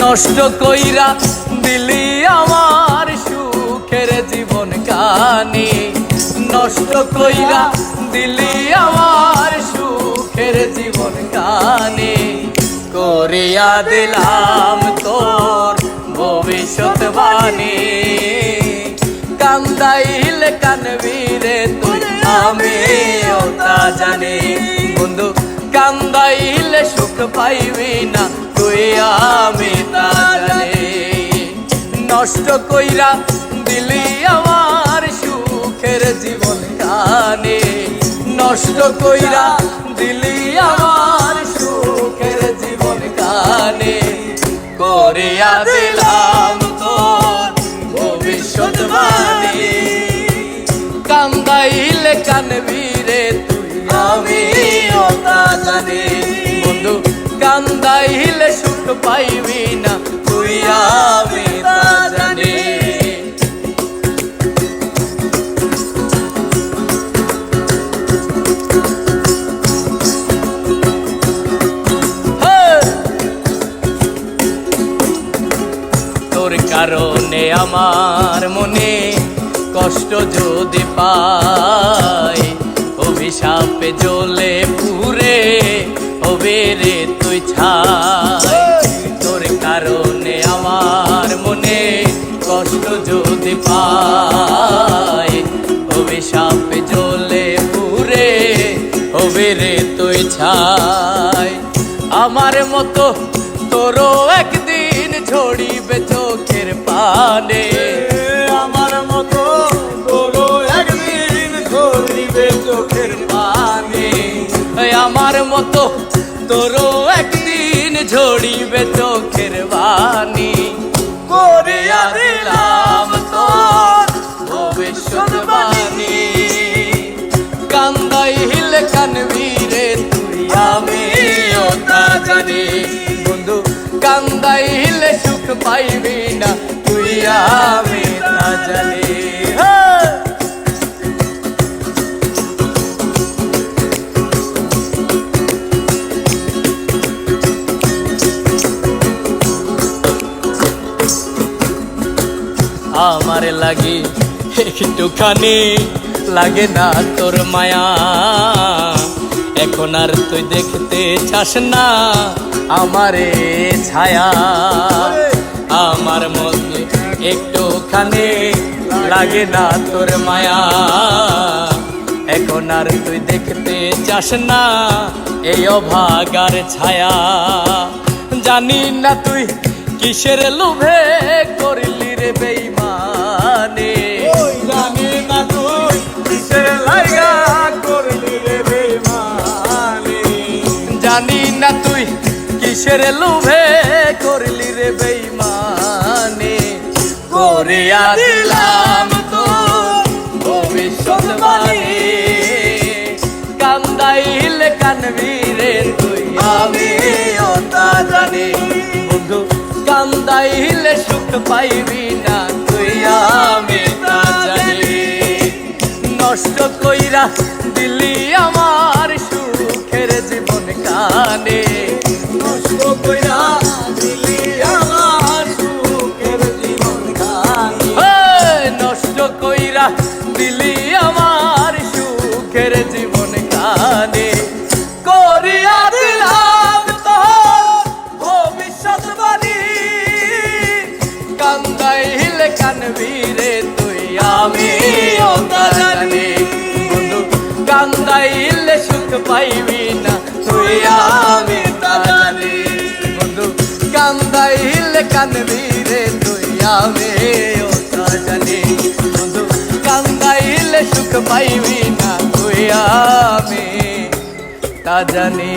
নষ্ট কইরা দিলি আমার সুখের জীবন কানে। নষ্ট কইরা দিলি আমার সুখের জীবন কানে। করিয়া দিলাম তোর ভবিষ্যৎ বাণী। কান্দাইল কানবীরে তুই আমি ওটা জানি। বন্ধু, কান্দাইলে সুখ পাইবি না তুই আমি তা নষ্ট কইরা দিলি আমার সুখের জীবন কানে নষ্ট কইরা দিলি আমার সুখের জীবন কানে করিয়া দিলাম তোর ভবিষ্যৎ বাণী কান্দাইলে কানবি রে তুই আমি ওটা জানি। বন্ধু, কান্দাইলে সুখ পাইবি না তুই আমি তা জানি। তোর কারণে আমার মনে কষ্ট যদি পাই যদি পাই অভিশাপে জ্বলে পুরে হবে রে তুই ছাই। আমার মতো তোরও একদিন ঝড়িবে চোখের পানে। আমার মতো তোরও একদিন ধরিবে চোখের পানে। আমার মতো তোরও একদিন ঝড়িবে চোখের বাণী। করিয়া তোর বাণী কান্দাই হিলে কানবি রে তুই আমি ওটা জানি। বন্ধু, কান্দাই হিলে সুখ তা হ্যাঁ। আমার লাগে একটুখানি লাগে না তোর মায়া। এখন আর তুই দেখতে চাস না আমারে ছায়া। আমার মধ্যে একটুখানি লাগে না তোর মায়া। এখন আর তুই দেখতে চাস না এই অভাগার ছায়া। জানি না তুই কিসের লোভে করলি রে বেইমানে। না তুই, কিসের লোভে করলি রে বেইমানে? করিয়া দিলাম তো ভবিষ্যৎ বাণী। কান্দাইলে কানবি রে তুই, আমি ওটা জানি। বন্ধু, কান্দাইলে সুখ পাইবি না তুই, আমি তা জানি। নষ্ট কইরা দিলি আমার সুখের জীবন কানে। নষ্ট কইরা দিলি আমার সুখের নষ্ট কইরা দিলি আমার সুখের জীবন কানে। করিয়া দিলাম তোর ভবিষ্যৎ বাণী কান্দাইলে কানবি রে তুই আমি ওটা জানি বন্ধু কান্দাইলে সুখ পাইবি না। তুই আমি তা জানি বন্ধু কান্দাইলে কানবি রে, তুই আমি জানি বন্ধু কান্দাইলে সুখ পাইবি না, তুই আমি তা জানি